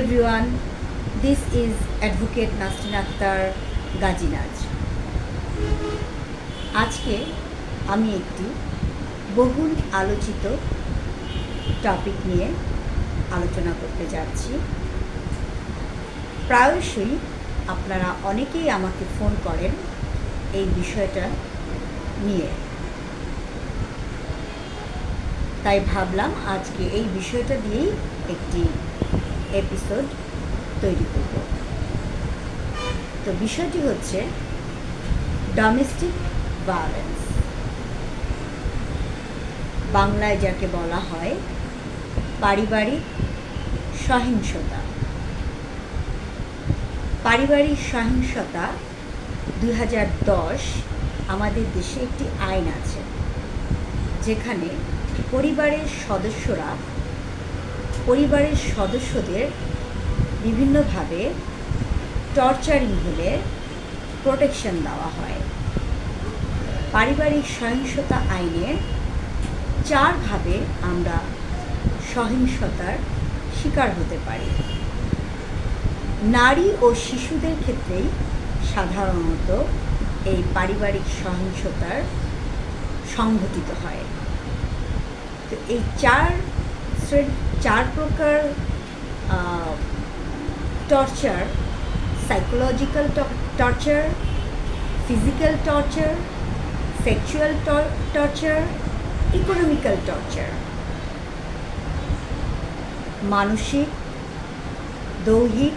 everyone, this is Advocate Nasrin Akter গাজিনাজ আজকে আমি একটি বহুল আলোচিত টপিক নিয়ে আলোচনা করতে যাচ্ছি। প্রায়শই আপনারা অনেকেই আমাকে ফোন করেন এই বিষয়টা নিয়ে। তাই ভাবলাম আজকে এই বিষয়টা দিয়েই একটি এপিসোড তৈরি করব। তো বিষয়টি হচ্ছে ডোমেস্টিক ভায়োলেন্স বাংলায় যাকে বলা হয় পারিবারিক সহিংসতা। পারিবারিক সহিংসতা দুই হাজার দশ আমাদের দেশে একটি আইন আছে, যেখানে পরিবারের সদস্যরা পরিবারের সদস্যদের বিভিন্নভাবে টর্চারিং হলে প্রোটেকশন দেওয়া হয়। পারিবারিক সহিংসতা আইনে চারভাবে আমরা সহিংসতার শিকার হতে পারি। নারী ও শিশুদের ক্ষেত্রেই সাধারণত এই পারিবারিক সহিংসতার সংঘটিত হয়। তো এই চার শ্রেণি চার প্রকার torture psychological torture physical torture sexual torture economical torture মানসিক, দৈহিক,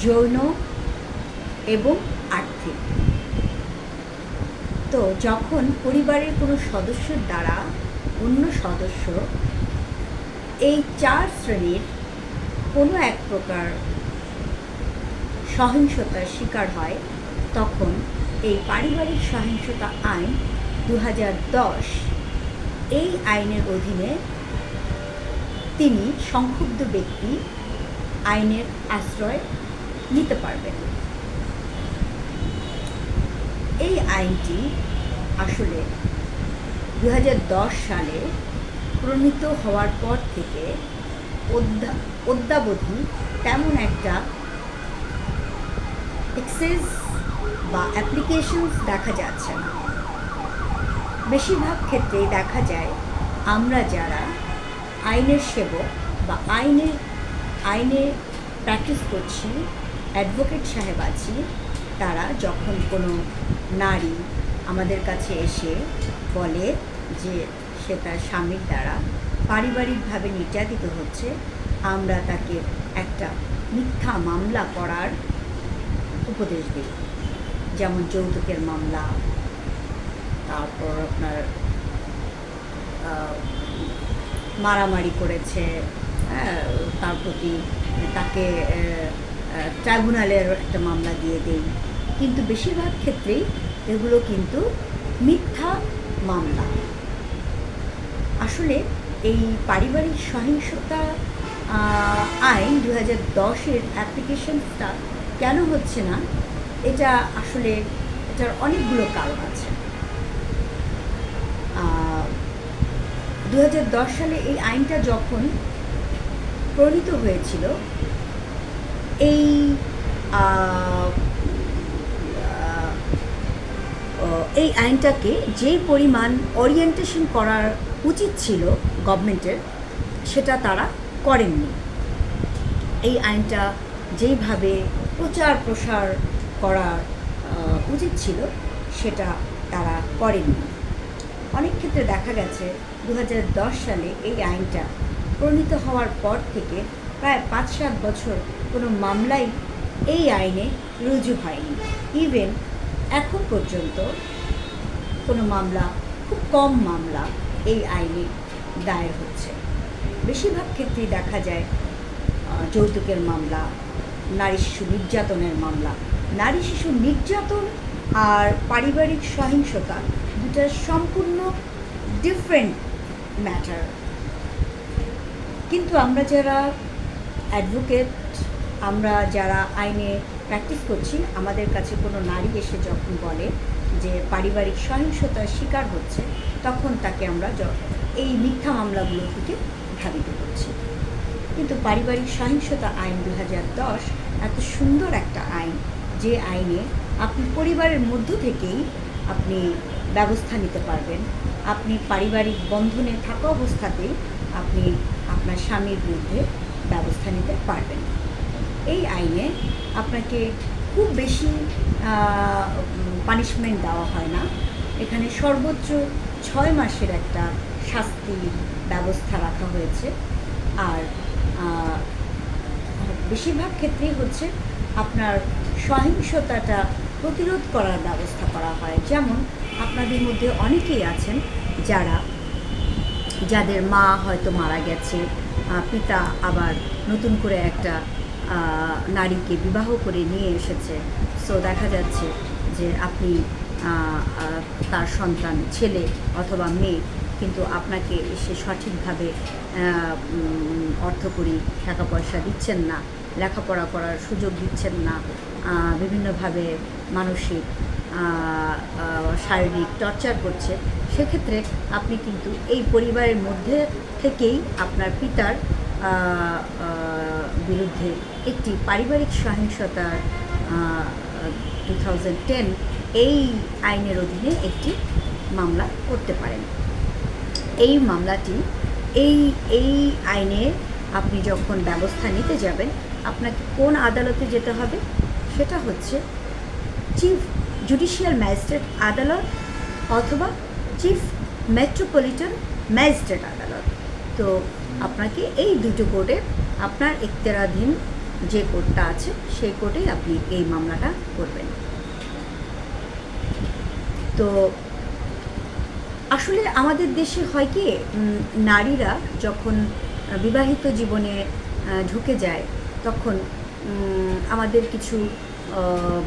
যৌন এবং আর্থিক। তো যখন পরিবারের কোনো সদস্যের দ্বারা অন্য সদস্য, এই চার শ্রেণির কোনো এক প্রকার সহিংসতার শিকার হয়, তখন এই পারিবারিক সহিংসতা আইন দু দশ, এই আইনের অধীনে তিনি সংক্ষুব্ধ ব্যক্তি আইনের আশ্রয় নিতে পারবেন। এই আইনটি আসলে দু হাজার দশ সালে প্রণীত হওয়ার পর থেকে অদ্যা অদ্যাবধি তেমন একটা এক্সেস বা অ্যাপ্লিকেশনস দেখা যাচ্ছে না। বেশিরভাগ ক্ষেত্রেই দেখা যায় আমরা যারা আইনের সেবক বা আইনের আইনে প্র্যাকটিস করছি অ্যাডভোকেট সাহেব আছি, তারা যখন কোনো নারী আমাদের কাছে এসে বলে যে সে তার স্বামীর দ্বারা পারিবারিকভাবে নির্যাতিত হচ্ছে, আমরা তাকে একটা মিথ্যা মামলা করার উপদেশ দিই। যেমন যৌতুকের মামলা, তারপর আপনার মারামারি করেছে হ্যাঁ তার প্রতি তাকে ট্রাইব্যুনালের একটা মামলা দিয়ে দেই। কিন্তু বেশিরভাগ ক্ষেত্রেই এগুলো কিন্তু মিথ্যা মামলা। আসলে এই পারিবারিক সহিংসতা আইন দু হাজার দশের অ্যাপ্লিকেশনটা কেন হচ্ছে না? এটা আসলে এটার অনেকগুলো কারণ আছে। দু হাজার দশ সালে এই আইনটা যখন প্রণীত হয়েছিল, এই এই আইনটাকে যে পরিমাণ ওরিয়েন্টেশন করার উচিত ছিল গভর্নমেন্টের সেটা তারা করেননি। এই আইনটা যেইভাবে প্রচার প্রসার করার উচিত ছিল, সেটা তারা করেননি। অনেক ক্ষেত্রে দেখা গেছে দু হাজার দশ সালে এই আইনটা প্রণীত হওয়ার পর থেকে প্রায় পাঁচ সাত বছর কোনো মামলাই এই আইনে রুজু হয়নি। ইভেন এখন পর্যন্ত কোনো মামলা, খুব কম মামলা এই আইনে দায়ের হচ্ছে। বেশিরভাগ ক্ষেত্রেই দেখা যায় যৌতুকের মামলা, নারী শিশু নির্যাতনের মামলা। নারী শিশু নির্যাতন আর পারিবারিক সহিংসতা দুটা সম্পূর্ণ ডিফারেন্ট ম্যাটার কিন্তু আমরা যারা অ্যাডভোকেট আমরা যারা আইনে প্র্যাকটিস করছি। আমাদের কাছে কোনো নারী এসে যখন বলে যে পারিবারিক সহিংসতার শিকার হচ্ছে, তখন তাকে আমরা এই মিথ্যা মামলাগুলো থেকে ধাবিত করছি। কিন্তু পারিবারিক সহিংসতা আইন দু দশ এত সুন্দর একটা আইন, যে আইনে আপনি পরিবারের মধ্য থেকেই আপনি ব্যবস্থা নিতে পারবেন। আপনি পারিবারিক বন্ধনে থাকা অবস্থাতেই আপনি আপনার স্বামীর বিরুদ্ধে ব্যবস্থা নিতে পারবেন। এই আইনে আপনাকে খুব বেশি পানিশমেন্ট দেওয়া হয় না। এখানে সর্বোচ্চ ছয় মাসের একটা শাস্তি ব্যবস্থা রাখা হয়েছে। আর বেশিরভাগ ক্ষেত্রেই হচ্ছে আপনার সহিংসতাটা প্রতিরোধ করার ব্যবস্থা করা হয়। যেমন আপনাদের মধ্যে অনেকেই আছেন যারা, যাদের মা হয়তো মারা গেছে পিতা আবার নতুন করে একটা নারীকে বিবাহ করে নিয়ে এসেছে। সো দেখা যাচ্ছে যে আপনি তার সন্তান ছেলে অথবা মেয়ে কিন্তু আপনাকে সে সঠিকভাবে আহ, উম, অর্থকরী টাকা পয়সা দিচ্ছেন না লেখাপড়া করার সুযোগ দিচ্ছেন না বিভিন্নভাবে মানসিক শারীরিক টর্চার করছে সেক্ষেত্রে আপনি কিন্তু এই পরিবারের মধ্যে থেকেই আপনার পিতার বিরুদ্ধে একটি পারিবারিক সহিংসতার টু থাউজেন্ড টেন এই আইনের অধীনে একটি মামলা করতে পারেন। এই মামলাটি, এই এই আইনে আপনি যখন ব্যবস্থা নিতে যাবেন, আপনাকে কোন আদালতে যেতে হবে? সেটা হচ্ছে চিফ জুডিশিয়াল ম্যাজিস্ট্রেট আদালত অথবা চিফ মেট্রোপলিটন ম্যাজিস্ট্রেট আদালত। তো আপনাকে এই দুটো কোর্টে আপনার এখতিয়ারাধীন যে কোর্টটা আছে, সেই কোর্টেই আপনি এই মামলাটা করবেন। তো আসলে আমাদের দেশে হয় কি নারীরা যখন বিবাহিত জীবনে ঢুকে যায়, তখন আমাদের কিছু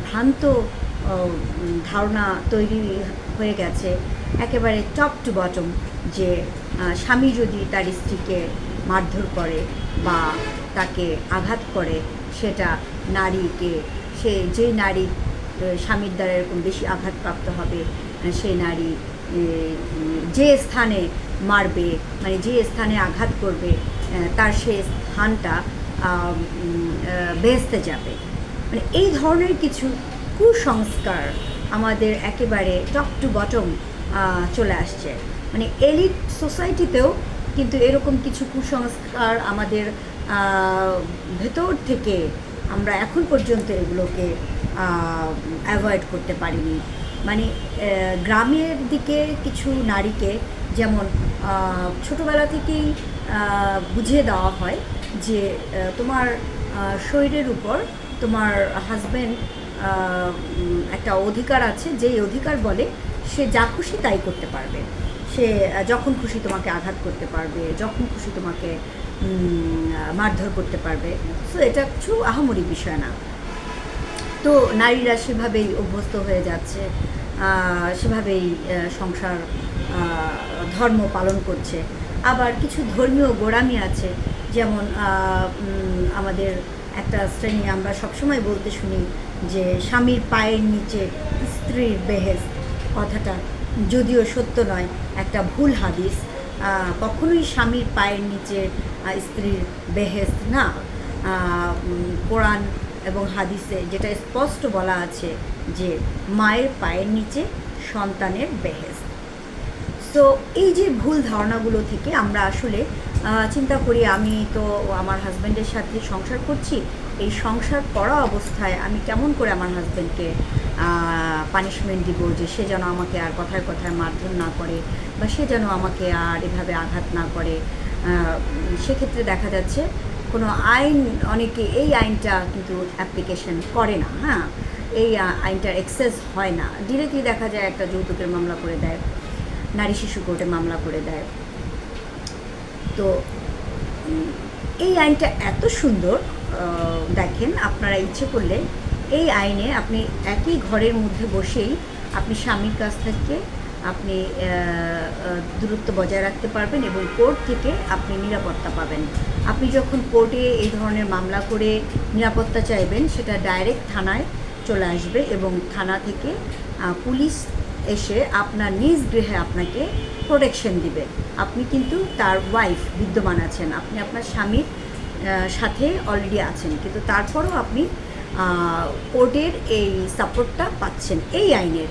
ভ্রান্ত ধারণা তৈরি হয়ে গেছে। একেবারে টপ টু বটম যে স্বামী যদি তার স্ত্রীকে মারধর করে বা তাকে আঘাত করে, সেটা নারীকে, সে যে নারী স্বামীর দ্বারা এরকম বেশি আঘাতপ্রাপ্ত হবে সেই নারী যে স্থানে মারবে মানে যে স্থানে আঘাত করবে তার সে স্থানটা বেহেস্তে যাবে। মানে এই ধরনের কিছু কুসংস্কার আমাদের একেবারে টপ টু বটম চলে আসছে। মানে এলিট সোসাইটিতেও কিন্তু এরকম কিছু কুসংস্কার আমাদের ভেতর থেকে আমরা এখন পর্যন্ত এগুলোকে অ্যাভয়েড করতে পারিনি। মানে গ্রামের দিকে কিছু নারীকে যেমন ছোটোবেলা থেকেই বুঝিয়ে দেওয়া হয় যে তোমার শরীরের উপর তোমার হাজব্যান্ড একটা অধিকার আছে, যেই অধিকার বলে সে যা খুশি তাই করতে পারবে। সে যখন খুশি তোমাকে আঘাত করতে পারবে, যখন খুশি তোমাকে মারধর করতে পারবে। সো এটা কিছু আহামরি বিষয় না। তো নারীরা সেভাবেই অভ্যস্ত হয়ে যাচ্ছে সেভাবেই সংসার ধর্ম পালন করছে। আবার কিছু ধর্মীয় গোড়ামি আছে, যেমন আমাদের একটা শ্রেণি, আমরা সবসময় বলতে শুনি যে স্বামীর পায়ের নিচে স্ত্রীর বেহেস কথাটা যদিও সত্য নয়, একটা ভুল হাদিস। কখনোই স্বামীর পায়ের নিচে স্ত্রীর বেহেস না। কোরআন এবং হাদিসে যেটা স্পষ্ট বলা আছে যে মায়ের পায়ের নিচে সন্তানের বেহেস সো এই যে ভুল ধারণাগুলো থেকে আমরা আসলে চিন্তা করি আমি তো আমার হাজব্যান্ডের সাথে সংসার করছি এই সংসার করা অবস্থায় আমি কেমন করে আমার হাজব্যান্ডকে পানিশমেন্ট দিব যে সে যেন আমাকে আর কথায় কথায় মারধর না করে বা সে যেন আমাকে আর এভাবে আঘাত না করে? সেক্ষেত্রে দেখা যাচ্ছে কোনো আইন, অনেকে এই আইনটা কিন্তু অ্যাপ্লিকেশন করে না হ্যাঁ? এই আইনটার এক্সেস হয় না। ডিরেক্টলি দেখা যায় একটা যৌতুকের মামলা করে দেয়, নারী শিশু কোর্টে মামলা করে দেয়। তো, এই আইনটা এত সুন্দর দেখেন, আপনারা ইচ্ছে করলে এই আইনে আপনি একই ঘরের মধ্যে বসেই আপনি স্বামীর কাছ থেকে আপনি দূরত্ব বজায় রাখতে পারবেন এবং কোর্ট থেকে আপনি নিরাপত্তা পাবেন। আপনি যখন কোর্টে এই ধরনের মামলা করে নিরাপত্তা চাইবেন, সেটা ডাইরেক্ট থানায় চলে আসবে এবং থানা থেকে পুলিশ এসে আপনার নিজ গৃহে আপনাকে প্রোটেকশন দিবে। আপনি কিন্তু তার ওয়াইফ বিদ্যমান আছেন। আপনি আপনার স্বামীর সাথে অলরেডি আছেন। কিন্তু তারপরও আপনি কোর্টের এই সাপোর্টটা পাচ্ছেন। এই আইনের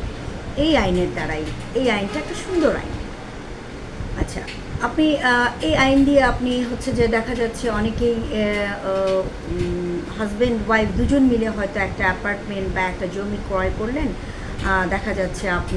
এই আইনের দ্বারাই। এই আইনটা একটা সুন্দর আইন। আচ্ছা আপনি এই আইন দিয়ে আপনি হচ্ছে যে দেখা যাচ্ছে অনেকেই হাজব্যান্ড ওয়াইফ দুজন মিলে হয়তো একটা অ্যাপার্টমেন্ট বা একটা জমি ক্রয় করলেন। দেখা যাচ্ছে আপনি